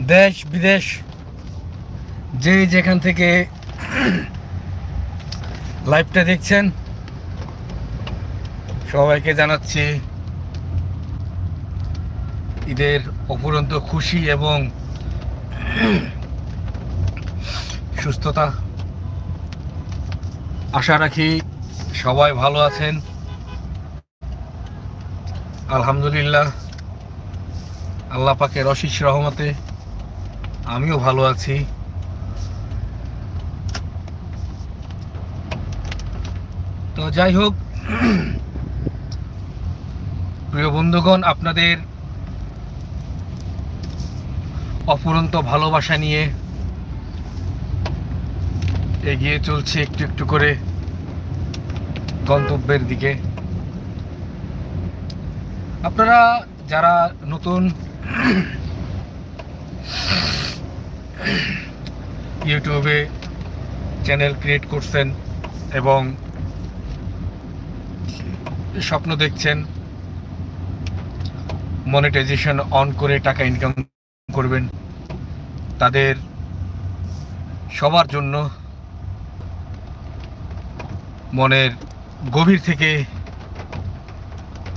দেশ, বিদেশ যে যেখান থেকে লাইভটা দেখছেন, সবাইকে জানাচ্ছি ঈদের অপুরন্ত খুশি এবং সুস্থতা। আশা রাখি সবাই ভালো আছেন। আলহামদুলিল্লাহ, আল্লাহ পাকের অশিস রহমতে আমিও ভালো আছি। তো যাই হোক, প্রিয় বন্ধুগণ, আপনাদের অপুরন্ত ভালোবাসা নিয়ে এগিয়ে চলছে একটু একটু করে গন্তব্যের দিকে। আপনারা যারা নতুন ইউটিউবে চ্যানেল ক্রিয়েট করছেন এবং স্বপ্ন দেখছেন মনিটাইজেশন অন করে টাকা ইনকাম করবেন। তাদের সবার জন্য মনের গভীর থেকে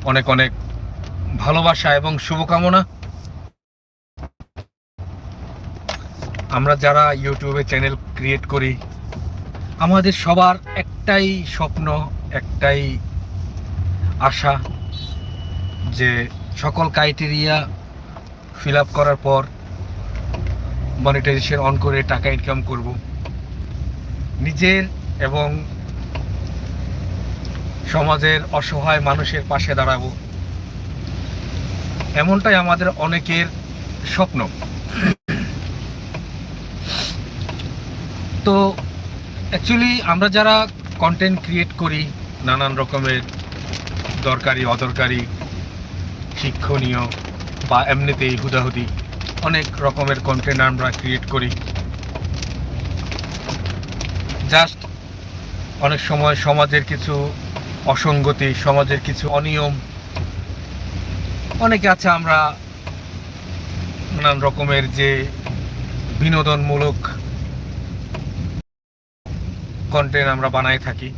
অনেক অনেক ভালোবাসা এবং শুভকামনা। আমরা যারা ইউটিউবে চ্যানেল ক্রিয়েট করি, আমাদের সবার একটাই স্বপ্ন, একটাই আশা যে সকল ক্রাইটেরিয়া ফিল আপ করার পর মনিটাইজেশন অন করে টাকা ইনকাম করব। নিজের এবং সমাজের অসহায় মানুষের পাশে দাঁড়াবো। এমনটাই আমাদের অনেকের স্বপ্ন। তো অ্যাকচুয়ালি আমরা যারা কন্টেন্ট ক্রিয়েট করি, নানান রকমের দরকারি, অদরকারি, শিক্ষণীয় বা এমনিতেই হুদাহুদি, অনেক রকমের কন্টেন্ট আমরা ক্রিয়েট করি। জাস্ট অনেক সময় সমাজের কিছু অসঙ্গতি, সমাজের কিছু অনিয়ম, অনেকে আছে আমরা নানান রকমের যে বিনোদনমূলক কন্টেন্ট আমরা বানাই থাকি।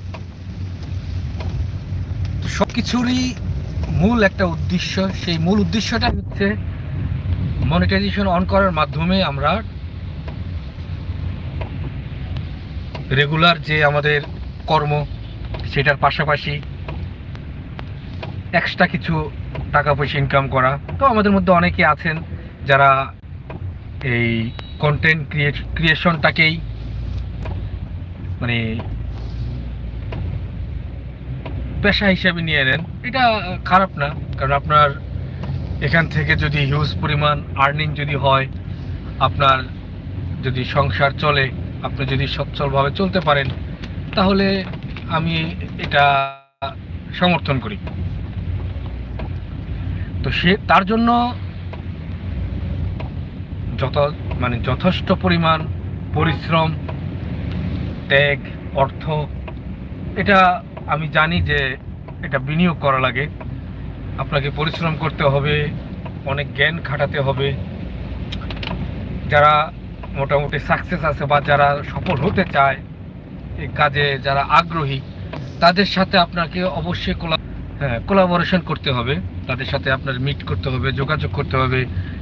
সব কিছুরই মূল একটা উদ্দেশ্য, সেই মূল উদ্দেশ্যটা হচ্ছে মনিটাইজেশন অন করার মাধ্যমে আমরা রেগুলার যে আমাদের কর্ম, সেটার পাশাপাশি এক্সট্রা কিছু টাকা পয়সা ইনকাম করা। তো আমাদের মধ্যে অনেকে আছেন যারা এই কন্টেন্ট ক্রিয়েট ক্রিয়েশনটাকেই মানে পেশা হিসাবে নিয়ে নেন। এটা খারাপ না, কারণ আপনার এখান থেকে যদি হিউজ পরিমাণ আর্নিং যদি হয়, আপনার যদি সংসার চলে, আপনি যদি সচ্ছলভাবে চলতে পারেন, তাহলে আমি এটা সমর্থন করি। তো সে, তার জন্য যত মানে যথেষ্ট পরিমাণ পরিশ্রম ত্যাগ, অর্থ, এটা আমি জানি যে এটা বিনিয়োগ করা লাগে। আপনাকে পরিশ্রম করতে হবে, অনেক জ্ঞান খাটাতে হবে। যারা মোটামুটি সাকসেস আছে বা যারা সফল হতে চায় এই কাজে, যারা আগ্রহী, তাদের সাথে আপনাকে অবশ্যই কোলা হ্যাঁ কোলাবোরেশন করতে হবে। তাদের সাথে আপনার মিট করতে হবে, যোগাযোগ করতে হবে,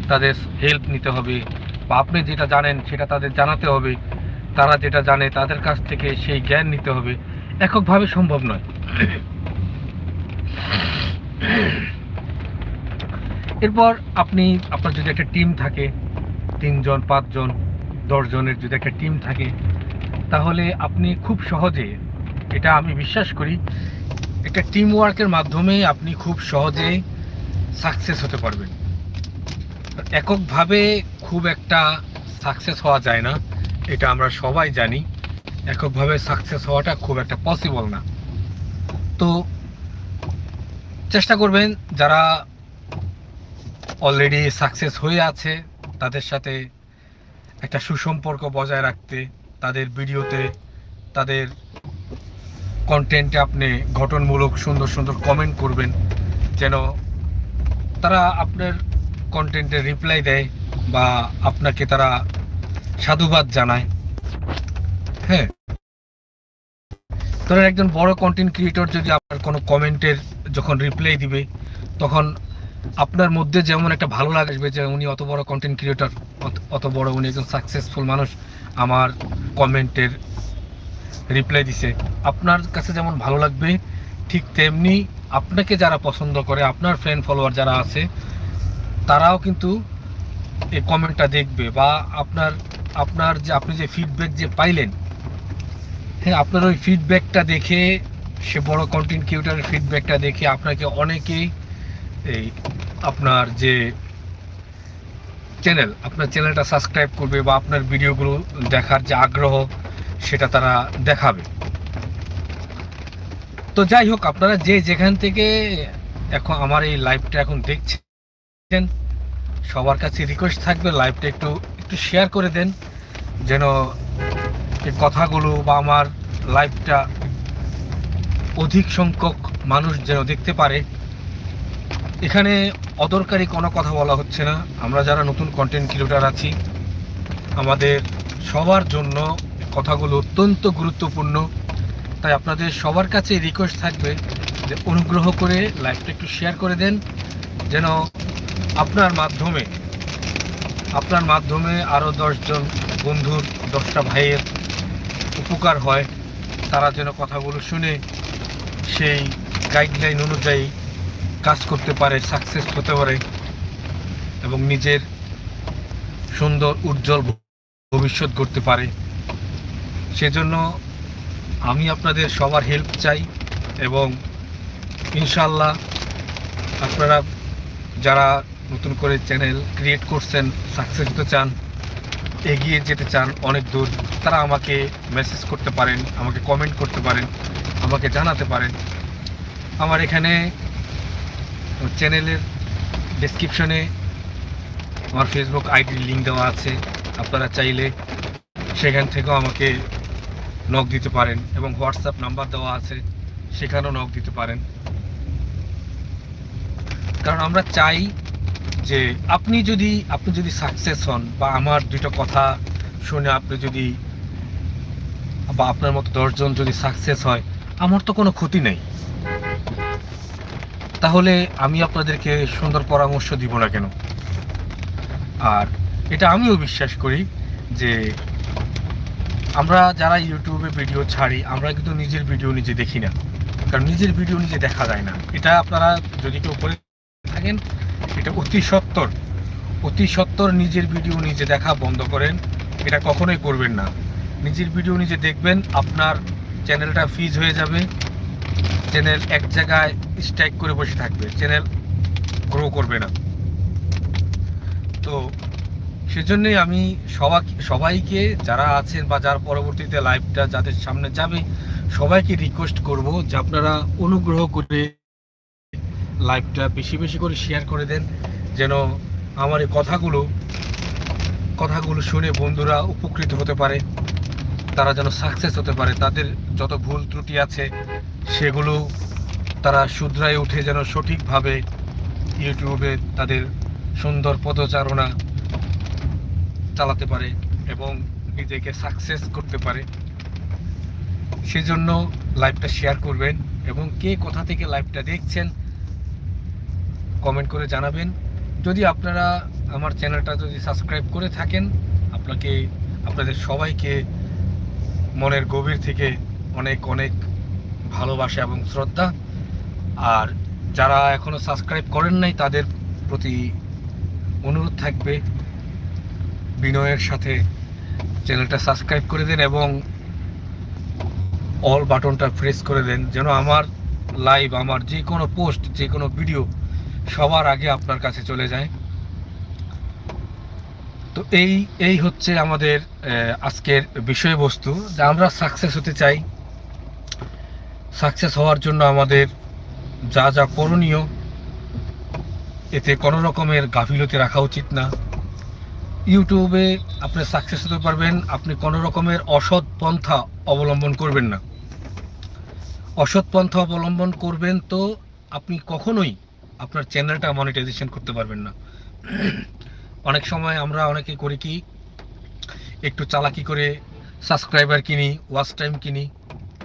তাদের হেল্প নিতে হবে। বা আপনি যেটা জানেন, সেটা তাদের জানাতে হবে। তারা যেটা জানে তাদের কাছ থেকে সেই জ্ঞান নিতে হবে। এককভাবে সম্ভব নয়। এরপর আপনি, আপনার যদি একটা টিম থাকে, তিনজন, পাঁচজন, দশজনের যদি একটা টিম থাকে, তাহলে আপনি খুব সহজে, এটা আমি বিশ্বাস করি, একটা টিম ওয়ার্কের মাধ্যমে আপনি খুব সহজে সাকসেস হতে পারবেন। এককভাবে খুব একটা সাকসেস হওয়া যায় না। এটা আমরা সবাই জানি, এককভাবে সাকসেস হওয়াটা খুব একটা পসিবল না। তো চেষ্টা করবেন যারা অলরেডি সাকসেস হয়ে আছে, তাদের সাথে একটা সুসম্পর্ক বজায় রাখতে, তাদের ভিডিওতে, তাদের কন্টেন্টে আপনি গঠনমূলক সুন্দর সুন্দর কমেন্ট করবেন, যেন তারা আপনার কন্টেন্টে রিপ্লাই দেয় বা আপনাকে তারা সাধুবাদ জানায়। হ্যাঁ। ধরেন একজন বড় কন্টেন্ট ক্রিয়েটর যদি আপনার কোনো কমেন্টের যখন রিপ্লাই দিবে, তখন আপনার মধ্যে যেমন একটা ভালো লাগবে যে উনি অত বড় কন্টেন্ট ক্রিয়েটর অত বড় উনি একজন সাকসেসফুল মানুষ, আমার কমেন্টের রিপ্লাই দিছে। আপনার কাছে যেমন ভালো লাগবে, ঠিক তেমনি আপনাকে যারা পছন্দ করে, আপনার ফ্রেন্ড ফলোয়ার যারা আছে, তারাও কিন্তু এই কমেন্টটা দেখবে বা আপনার আপনার যে, আপনি যে ফিডব্যাক যে পাইলেন হ্যাঁ আপনার ওই ফিডব্যাকটা দেখে, সে বড় কন্টেন্ট ক্রিয়েটারের ফিডব্যাকটা দেখে আপনাকে অনেকেই এই আপনার যে চ্যানেল আপনার চ্যানেলটা সাবস্ক্রাইব করবে বা আপনার ভিডিওগুলো দেখার যে আগ্রহ, সেটা তারা দেখাবে। তো যাই হোক, আপনারা যে যেখান থেকে এখন আমার এই লাইভটা এখন দেখছেন, সবার কাছে রিকোয়েস্ট থাকবে লাইভটা একটু একটু শেয়ার করে দেন যেন এই কথাগুলো বা আমার লাইভটা অধিক সংখ্যক মানুষ যেন দেখতে পারে। এখানে অদরকারি কোনো কথা বলা হচ্ছে না। আমরা যারা নতুন কন্টেন্ট ক্রিয়েটার আছি, আমাদের সবার জন্য কথাগুলো অত্যন্ত গুরুত্বপূর্ণ। তাই আপনাদের সবার কাছে রিকোয়েস্ট থাকবে যে অনুগ্রহ করে লাইভটা একটু শেয়ার করে দেন, যেন আপনার মাধ্যমে আপনার মাধ্যমে আরও দশজন বন্ধুর, দশটা ভাইয়ের উপকার হয়। তারা যেন কথাগুলো শুনে সেই গাইডলাইন অনুযায়ী কাজ করতে পারে সাকসেস হতে পারে এবং নিজের সুন্দর, উজ্জ্বল ভবিষ্যৎ করতে পারে। সেজন্য আমি আপনাদের সবার হেল্প চাই এবং ইনশাল্লাহ আপনারা যারা নতুন করে চ্যানেল ক্রিয়েট করছেন, সাকসেস হতে চান, এগিয়ে যেতে চান অনেক দূর, তারা আমাকে মেসেজ করতে পারেন, আমাকে কমেন্ট করতে পারেন, আমাকে জানাতে পারেন। আমার এখানে চ্যানেলের ডেসক্রিপশনে আমার ফেসবুক আইডির লিঙ্ক দেওয়া আছে, আপনারা চাইলে সেখান থেকেও আমাকে নক দিতে পারেন এবং হোয়াটসঅ্যাপ নাম্বার দেওয়া আছে, সেখানেও নক দিতে পারেন। কারণ আমরা চাই যে আপনি যদি আপনি যদি সাকসেস হন বা আমার দুটো কথা শুনে আপনি যদি বা আপনার মতো দশজন যদি সাকসেস হয়, আমার তো কোনো ক্ষতি নেই। তাহলে আমি আপনাদেরকে সুন্দর পরামর্শ দিব না কেন? আর এটা আমিও বিশ্বাস করি যে আমরা যারা ইউটিউবে ভিডিও ছাড়ি, আমরা কিন্তু নিজের ভিডিও নিজে দেখি না। কারণ নিজের ভিডিও নিজে দেখা যায় না। এটা আপনারা যদি কেউ করে থাকেন এটা অতি সত্তর। অতি সত্তর নিজের ভিডিও নিজে দেখা বন্ধ করেন। এটা কখনোই করবেন না। নিজের ভিডিও নিজে দেখবেন, আপনার চ্যানেলটা ফিজ হয়ে যাবে। চ্যানেল এক জায়গায় স্ট্রাইক করে বসে থাকবে। চ্যানেল গ্রো করবে না। তো সেজন্যই আমি সবাই সবাইকে যারা আছেন বা যার পরবর্তীতে লাইভটা যাদের সামনে যাবে, সবাইকে রিকোয়েস্ট করব যে আপনারা অনুগ্রহ করে লাইভটা বেশি বেশি করে শেয়ার করে দেন, যেন আমার এই কথাগুলো কথাগুলো শুনে বন্ধুরা উপকৃত হতে পারে, তারা যেন সাকসেস হতে পারে, তাদের যত ভুল ত্রুটি আছে, সেগুলো তারা শুধরায় উঠে যেন সঠিকভাবে ইউটিউবে তাদের সুন্দর পদচারণা চালাতে পারে এবং নিজেকে সাকসেস করতে পারে। সেজন্য লাইভটা শেয়ার করবেন এবং কে কোথা থেকে লাইভটা দেখছেন কমেন্ট করে জানাবেন। যদি আপনারা আমার চ্যানেলটা যদি সাবস্ক্রাইব করে থাকেন, আপনাকে, আপনাদের সবাইকে মনের গভীর থেকে অনেক অনেক ভালোবাসা এবং শ্রদ্ধা। আর যারা এখনও সাবস্ক্রাইব করেন নাই, তাদের প্রতি অনুরোধ থাকবে বিনয়ের সাথে চ্যানেলটা সাবস্ক্রাইব করে দেন এবং অল বাটনটা প্রেস করে দেন, যেন আমার লাইভ আমার যে কোনো পোস্ট যে কোনো ভিডিও সবার আগে আপনার কাছে চলে যায়। তো এই এই হচ্ছে আমাদের আজকের বিষয়বস্তু। যে আমরা সাকসেস হতে চাই সাকসেস হওয়ার জন্য আমাদের যা যা করণীয়, এতে কোনো রকমের গাফিলতি রাখা উচিত না। ইউটিউবে আপনি সাকসেস হতে পারবেন, আপনি কোনো রকমের অসৎ পন্থা অবলম্বন করবেন না। অসৎ পন্থা অবলম্বন করবেন তো আপনি কখনোই আপনার চ্যানেলটা মনিটাইজেশন করতে পারবেন না। অনেক সময় আমরা অনেকে করি কি, একটু চালাকি করে সাবস্ক্রাইবার কিনি ওয়াচ টাইম কিনি।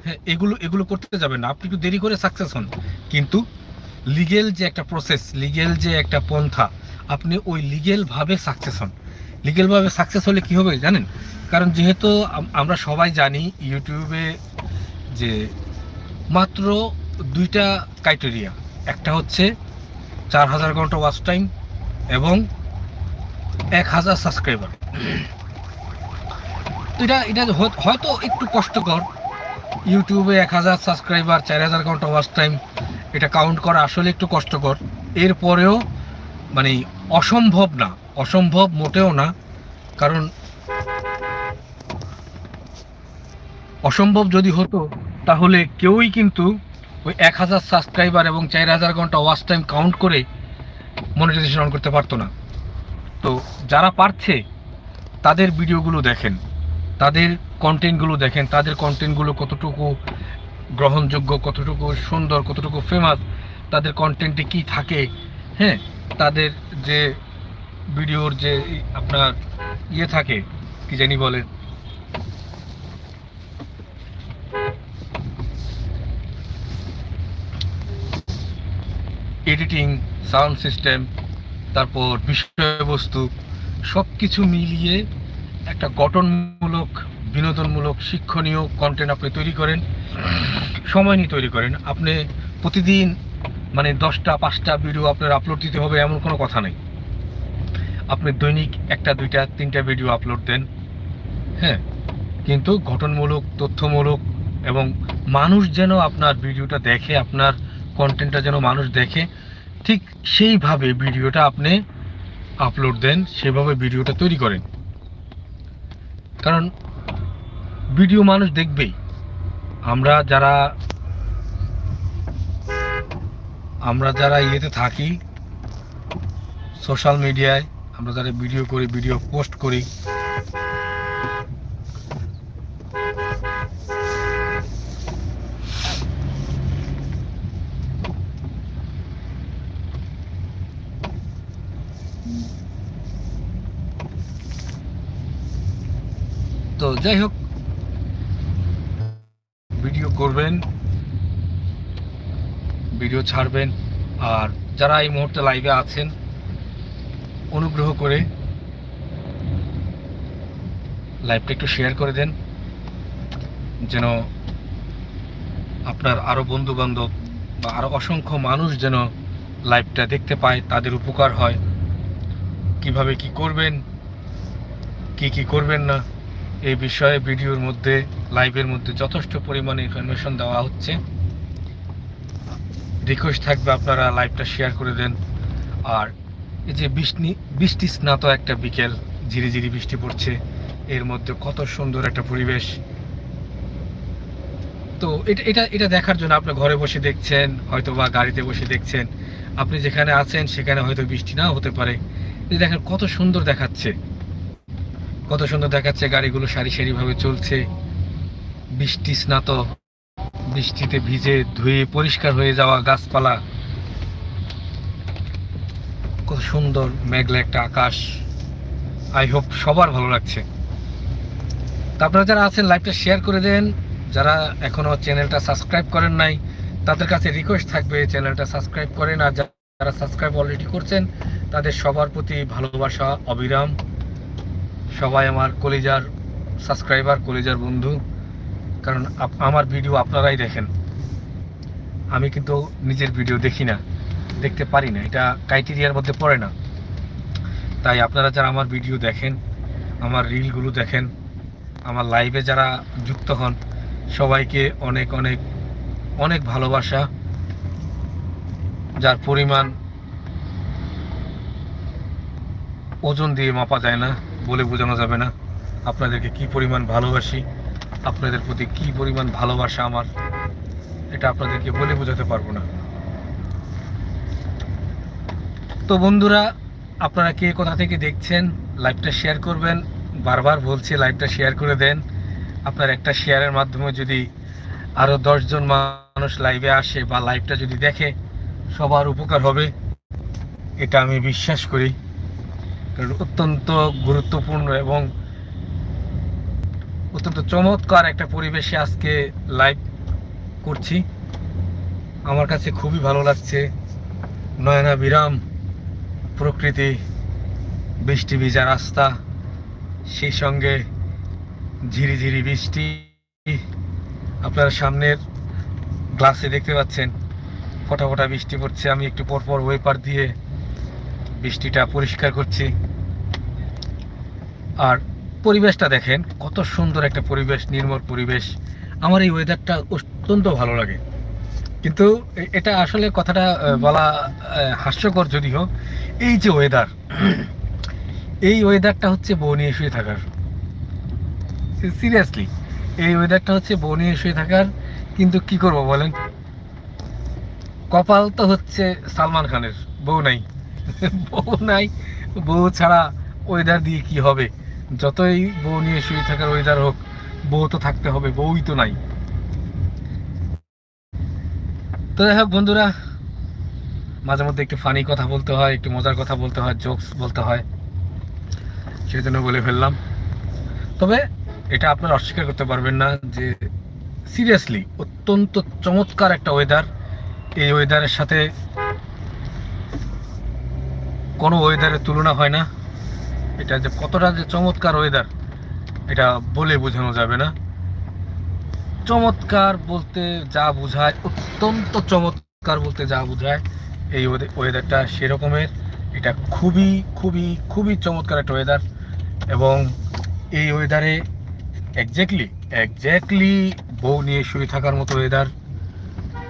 হ্যাঁ এগুলো এগুলো করতে যাবেন না। আপনি একটু দেরি করে সাকসেস হন। কিন্তু লিগেল যে একটা প্রসেস লিগেল যে একটা পন্থা, আপনি ওই লিগেলভাবে সাকসেস হন। লিগেলভাবে সাকসেস হলে কি হবে জানেন? কারণ যেহেতু আমরা সবাই জানি ইউটিউবে যে মাত্র দুইটা ক্রাইটেরিয়া একটা হচ্ছে চার হাজার ঘণ্টা ওয়াচ টাইম এবং এক হাজার সাবস্ক্রাইবার এটা এটা হয়তো একটু কষ্টকর। ইউটিউবে এক হাজার সাবস্ক্রাইবার চার হাজার ঘণ্টা ওয়াচ টাইম এটা কাউন্ট করা আসলে একটু কষ্টকর। এরপরেও মানে অসম্ভব না, অসম্ভব মোটেও না, কারণ অসম্ভব যদি হতো, তাহলে কেউই কিন্তু ওই এক হাজার সাবস্ক্রাইবার এবং চার হাজার ঘণ্টা ওয়াচ টাইম কাউন্ট করে মনিটাইজেশন অন করতে পারতো না। তো যারা পারছে, তাদের ভিডিওগুলো দেখেন, তাদের কন্টেন্টগুলো দেখেন, তাদের কন্টেন্টগুলো কতটুকু গ্রহণযোগ্য, কতটুকু সুন্দর, কতটুকু ফেমাস তাদের কন্টেন্টে কি থাকে হ্যাঁ তাদের যে ভিডিওর যে আপনার ইয়ে থাকে, কি জানি বলে এডিটিং সাউন্ড সিস্টেম তারপর বিষয়বস্তু সব কিছু মিলিয়ে একটা গঠনমূলক, বিনোদনমূলক, শিক্ষণীয় কন্টেন্ট আপনি তৈরি করেন, সময় নিয়ে তৈরি করেন। আপনি প্রতিদিন মানে দশটা, পাঁচটা ভিডিও আপনার আপলোড দিতে হবে এমন কোনো কথা নেই। আপনি দৈনিক একটা, দুইটা, তিনটা ভিডিও আপলোড দেন হ্যাঁ? কিন্তু গঠনমূলক, তথ্যমূলক এবং মানুষ যেন আপনার ভিডিওটা দেখে, আপনার কন্টেন্টটা যেন মানুষ দেখে, ঠিক সেইভাবে ভিডিওটা আপনি আপলোড দেন, সেভাবে ভিডিওটা তৈরি করেন। কারণ ভিডিও মানুষ দেখবেই। আমরা যারা আমরা যারা ইয়েতে থাকি সোশ্যাল মিডিয়ায় আমরা যারা ভিডিও করি, ভিডিও পোস্ট করি যাই হোক, ভিডিও করবেন, ভিডিও ছাড়বেন, আর যারা এই মুহূর্তে লাইভে আছেন, অনুগ্রহ করে লাইভটা একটু শেয়ার করে দেন, যেন আপনার আরও বন্ধু বান্ধব বা আরও অসংখ্য মানুষ যেন লাইভটা দেখতে পায়, তাদের উপকার হয়। কীভাবে কি করবেন, কি কি করবেন না এই বিষয়ে ভিডিওর মধ্যে, লাইভের মধ্যে যথেষ্ট পরিমাণে ইনফরমেশন দেওয়া হচ্ছে। রিকোয়েস্ট থাকবে আপনারা লাইভটা শেয়ার করে দেন। আর এই যে বৃষ্টি বৃষ্টি স্নাত একটা বিকেল, ঝিরি ঝিরি বৃষ্টি পড়ছে। এর মধ্যে কত সুন্দর একটা পরিবেশ। তো এটা এটা এটা দেখার জন্য আপনি ঘরে বসে দেখছেন হয়তো বা গাড়িতে বসে দেখছেন। আপনি যেখানে আছেন, সেখানে হয়তো বৃষ্টি নাও হতে পারে। দেখেন কত সুন্দর দেখাচ্ছে। কত সুন্দর দেখাচ্ছে গাড়িগুলো সারি সারিভাবে চলছে। বৃষ্টি স্নাত, বৃষ্টিতে ভিজে ধুয়ে পরিষ্কার হয়ে যাওয়া গাছপালা। কত সুন্দর মেঘলা একটা আকাশ। আই হোপ সবার ভালো লাগছে। আপনারা যারা আছেন, লাইভটা শেয়ার করে দেন। যারা এখনও চ্যানেলটা সাবস্ক্রাইব করেন নাই, তাদের কাছে রিকোয়েস্ট থাকবে চ্যানেলটা সাবস্ক্রাইব করেন। আর যারা সাবস্ক্রাইব অলরেডি করছেন, তাদের সবার প্রতি ভালোবাসা, অবিরাম। সবাই আমার কলিজার সাবস্ক্রাইবার, কলিজার বন্ধু। কারণ আমার ভিডিও আপনারাই দেখেন। আমি কিন্তু নিজের ভিডিও দেখি না, দেখতে পারি না। এটা ক্রাইটেরিয়ার মধ্যে পড়ে না। তাই আপনারা যারা আমার ভিডিও দেখেন, আমার রিলগুলো দেখেন, আমার লাইভে যারা যুক্ত হন, সবাইকে অনেক অনেক অনেক ভালোবাসা। যার পরিমাণ ওজন দিয়ে মাপা যায় না। বলে বোঝানো যাবে না। আপনাদেরকে কি পরিমাণ ভালোবাসি, আপনাদের প্রতি কি পরিমাণ ভালোবাসা আমার, এটা আপনাদেরকে বলে বোঝাতে পারব না। তো বন্ধুরা, আপনারা কে কোথা থেকে দেখছেন, লাইভটা শেয়ার করবেন। বারবার বলছি, লাইভটা শেয়ার করে দেন। আপনার একটা শেয়ারের মাধ্যমে যদি আরও দশজন মানুষ লাইভে আসে বা লাইভটা যদি দেখে, সবার উপকার হবে, এটা আমি বিশ্বাস করি। অত্যন্ত গুরুত্বপূর্ণ এবং অত্যন্ত চমৎকার একটা পরিবেশে আজকে লাইভ করছি। আমার কাছে খুবই ভালো লাগছে। নয়না বিরাম, প্রকৃতি, বৃষ্টি ভিজা রাস্তা, সেই সঙ্গে ঝিরিঝিরি বৃষ্টি। আপনারা সামনের গ্লাসে দেখতে পাচ্ছেন, ফোটা ফোটা বৃষ্টি পড়ছে। আমি একটু পরপর ওয়েপার দিয়ে বৃষ্টিটা পরিষ্কার করছি। আর পরিবেশটা দেখেন কত সুন্দর একটা পরিবেশ নির্মল পরিবেশ। আমার এই ওয়েদারটা অত্যন্ত ভালো লাগে। কিন্তু এটা আসলে কথাটা বলা হাস্যকর যদি হোক এই যে ওয়েদার এই ওয়েদারটা হচ্ছে বউ নিয়ে শুয়ে থাকার। সিরিয়াসলি এই ওয়েদারটা হচ্ছে বউ নিয়ে শুয়ে থাকার কিন্তু কি করব বলেন? কপাল তো হচ্ছে সালমান খানের বউ নাই। বউ নাই, বউ ছাড়া ওয়েদার দিয়ে কি হবে? যতই বউ নিয়ে শুয়ে থাকার ওয়েদার হোক, বউ তো থাকতে হবে, বউই তো নাই। তো হোক বন্ধুরা, মাঝে মধ্যে একটু ফানি কথা বলতে হয়, একটু মজার কথা বলতে হয় জোকস বলতে হয় সেই জন্য বলে ফেললাম। তবে এটা আপনারা অস্বীকার করতে পারবেন না যে সিরিয়াসলি অত্যন্ত চমৎকার একটা ওয়েদার এই ওয়েদারের সাথে কোনো ওয়েদারের তুলনা হয় না। এটা যে কতটা যে চমৎকার ওয়েদার এটা বলে বোঝানো যাবে না। চমৎকার বলতে যা বোঝায়, অত্যন্ত চমৎকার বলতে যা বোঝায়, এই ওয়েদারটা সেরকমের। এটা খুবই খুবই খুবই চমৎকার একটা ওয়েদার এবং এই ওয়েদারে এক্স্যাক্টলি এক্স্যাক্টলি বউ নিয়ে শুয়ে থাকার মতো ওয়েদার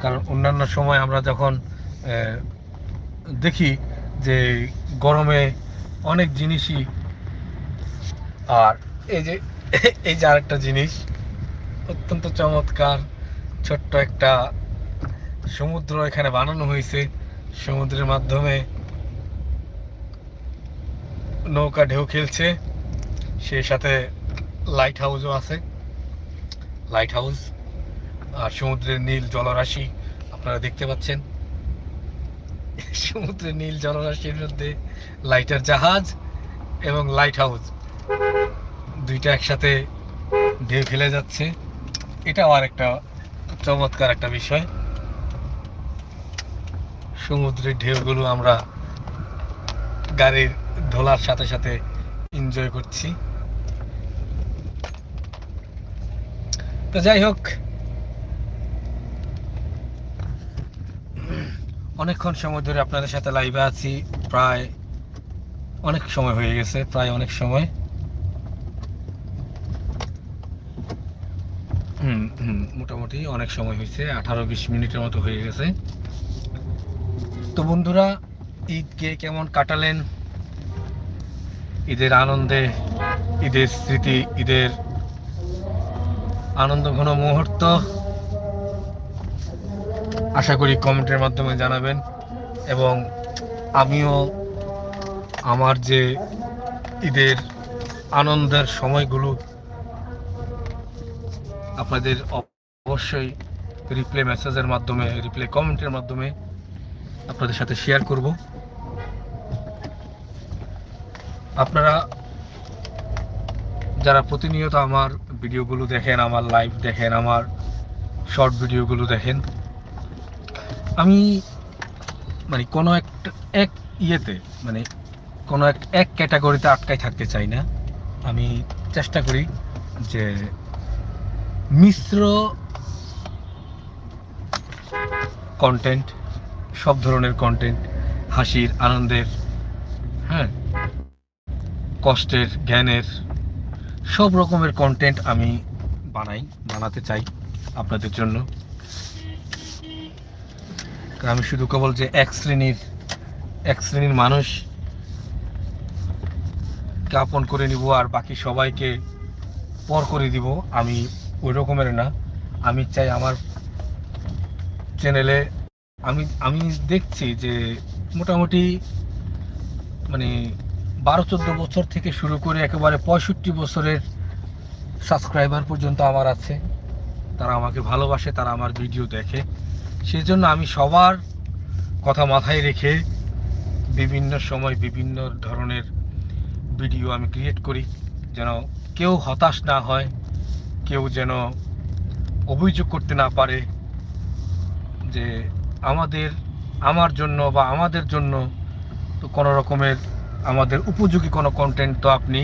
কারণ অন্যান্য সময় আমরা যখন দেখি যে গরমে অনেক জিনিসই আর এই যে এই যে আরেকটা জিনিস, অত্যন্ত চমৎকার, ছোট্ট একটা সমুদ্র এখানে বানানো হয়েছে। সমুদ্রের মাধ্যমে নৌকা ঢেউ খেলছে। সেই সাথে লাইট হাউসও আছে। লাইট হাউস আর সমুদ্রের নীল জলরাশি আপনারা দেখতে পাচ্ছেন। সমুদ্রের নীল জলরাশির মধ্যে লাইটার জাহাজ এবং লাইট হাউস দুইটা একসাথে ঢেউ ফেলে যাচ্ছে। এটাও আর একটা চমৎকার একটা বিষয়। সমুদ্রের ঢেউগুলো আমরা গাড়ির ধোলার সাথে সাথে এনজয় করছি। তো যাই হোক অনেকক্ষণ সময় ধরে আপনাদের সাথে লাইভে আছি, প্রায় অনেক সময় হয়ে গেছে, প্রায় অনেক সময়। হুম হুম, মোটামুটি অনেক সময় হয়েছে, আঠারো বিশ মিনিটের মতো হয়ে গেছে। তো বন্ধুরা, ঈদকে কেমন কাটালেন? ঈদের আনন্দে, ঈদের স্মৃতি, ঈদের আনন্দ ঘন মুহূর্ত। আশা করি কমেন্টের মাধ্যমে জানাবেন। এবং আমিও আমার যে ঈদের আনন্দের সময়গুলো আপনাদের অবশ্যই রিপ্লে মেসেজের মাধ্যমে রিপ্লে কমেন্টের মাধ্যমে আপনাদের সাথে শেয়ার করব। আপনারা যারা প্রতিনিয়ত আমার ভিডিওগুলো দেখেন, আমার লাইভ দেখেন, আমার শর্ট ভিডিওগুলো দেখেন আমি মানে কোনো একটা এক ইয়েতে মানে কোনো এক এক ক্যাটাগরিতে আটকাই থাকতে চাই না। আমি চেষ্টা করি যে মিশ্র কন্টেন্ট সব ধরনের কন্টেন্ট হাসির, আনন্দের হ্যাঁ কষ্টের, জ্ঞানের, সব রকমের কন্টেন্ট আমি বানাই, বানাতে চাই আপনাদের জন্য। আমি শুধু কেবল যে এক শ্রেণির এক শ্রেণির মানুষ আপন করে নিব আর বাকি সবাইকে পর করে দিব, আমি ওই রকমের না। আমি চাই আমার চ্যানেলে, আমি আমি দেখছি যে মোটামুটি মানে বারো চোদ্দ বছর থেকে শুরু করে একেবারে পঁয়ষট্টি বছরের সাবস্ক্রাইবার পর্যন্ত আমার আছে। তারা আমাকে ভালোবাসে, তারা আমার ভিডিও দেখে। সেই জন্য আমি সবার কথা মাথায় রেখে বিভিন্ন সময় বিভিন্ন ধরনের ভিডিও আমি ক্রিয়েট করি, যেন কেউ হতাশ না হয়, কেউ যেন অভিযোগ করতে না পারে যে আমাদের, আমার জন্য বা আমাদের জন্য তো কোনো রকমের আমাদের উপযোগী কোনো কন্টেন্ট তো আপনি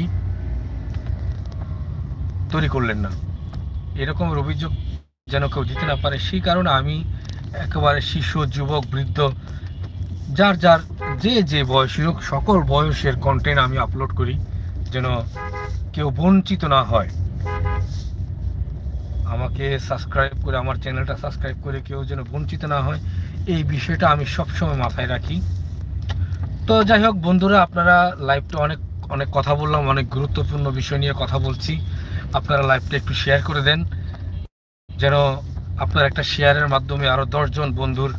তৈরি করলেন না। এরকমের অভিযোগ যেন কেউ দিতে না পারে, সেই কারণে আমি একেবারে শিশু, যুবক, বৃদ্ধ, যার যার যে যে বয়সী হোক, সকল বয়সের কন্টেন্ট আমি আপলোড করি, যেন কেউ বঞ্চিত না হয়। আমাকে সাবস্ক্রাইব করে, আমার চ্যানেলটা সাবস্ক্রাইব করে কেউ যেন বঞ্চিত না হয়, এই বিষয়টা আমি সবসময় মাথায় রাখি। তো যাই হোক, বন্ধুরা, আপনারা লাইভটা অনেক অনেক কথা বললাম, অনেক গুরুত্বপূর্ণ বিষয় নিয়ে কথা বলছি। আপনারা লাইভটা একটু শেয়ার করে দেন, যেন আপনার একটা শেয়ারের মাধ্যমে আরও দশজন বন্ধুর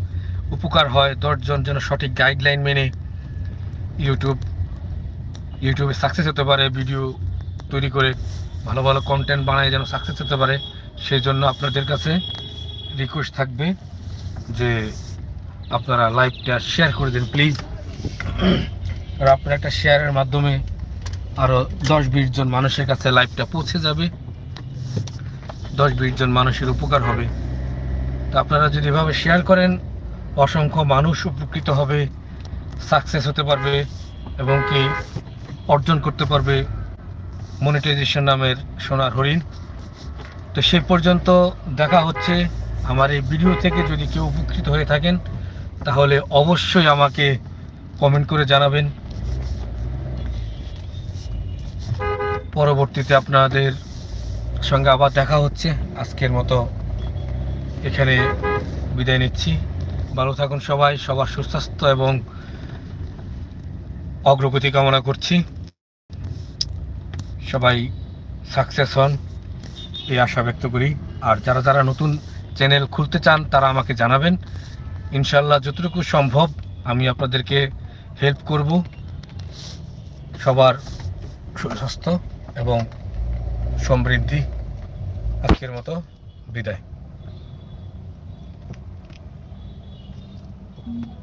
উপকার হয়, দশজন যেন সঠিক গাইডলাইন মেনে ইউটিউব ইউটিউবে সাকসেস হতে পারে ভিডিও তৈরি করে ভালো ভালো কন্টেন্ট বানায় যেন সাকসেস হতে পারে সেই জন্য আপনাদের কাছে রিকোয়েস্ট থাকবে যে আপনারা লাইভটা শেয়ার করে দিন প্লিজ আর আপনার একটা শেয়ারের মাধ্যমে আরও দশ বিশ জন মানুষের কাছে লাইভটা পৌঁছে যাবে, দশ বিশ জন মানুষের উপকার হবে। তো আপনারা যদি এভাবে শেয়ার করেন, অসংখ্য মানুষ উপকৃত হবে সাকসেস হতে পারবে এবং কি অর্জন করতে পারবে মনিটাইজেশন নামের সোনার হরিণ। তো সে পর্যন্ত দেখা হচ্ছে। আমার এই ভিডিও থেকে যদি কেউ উপকৃত হয়ে থাকেন, তাহলে অবশ্যই আমাকে কমেন্ট করে জানাবেন। পরবর্তীতে আপনাদের সঙ্গে আবার দেখা হচ্ছে। আজকের মতো এখানে বিদায় নিচ্ছি। ভালো থাকুন সবাই, সবার সুস্বাস্থ্য এবং অগ্রগতি কামনা করছি। সবাই সাকসেস হন, এই আশা ব্যক্ত করি। আর যারা যারা নতুন চ্যানেল খুলতে চান, তারা আমাকে জানাবেন। ইনশাল্লাহ যতটুকু সম্ভব আমি আপনাদেরকে হেল্প করব সবার সুস্বাস্থ্য এবং সমৃদ্ধি। আজকের মতো বিদায়। 嗯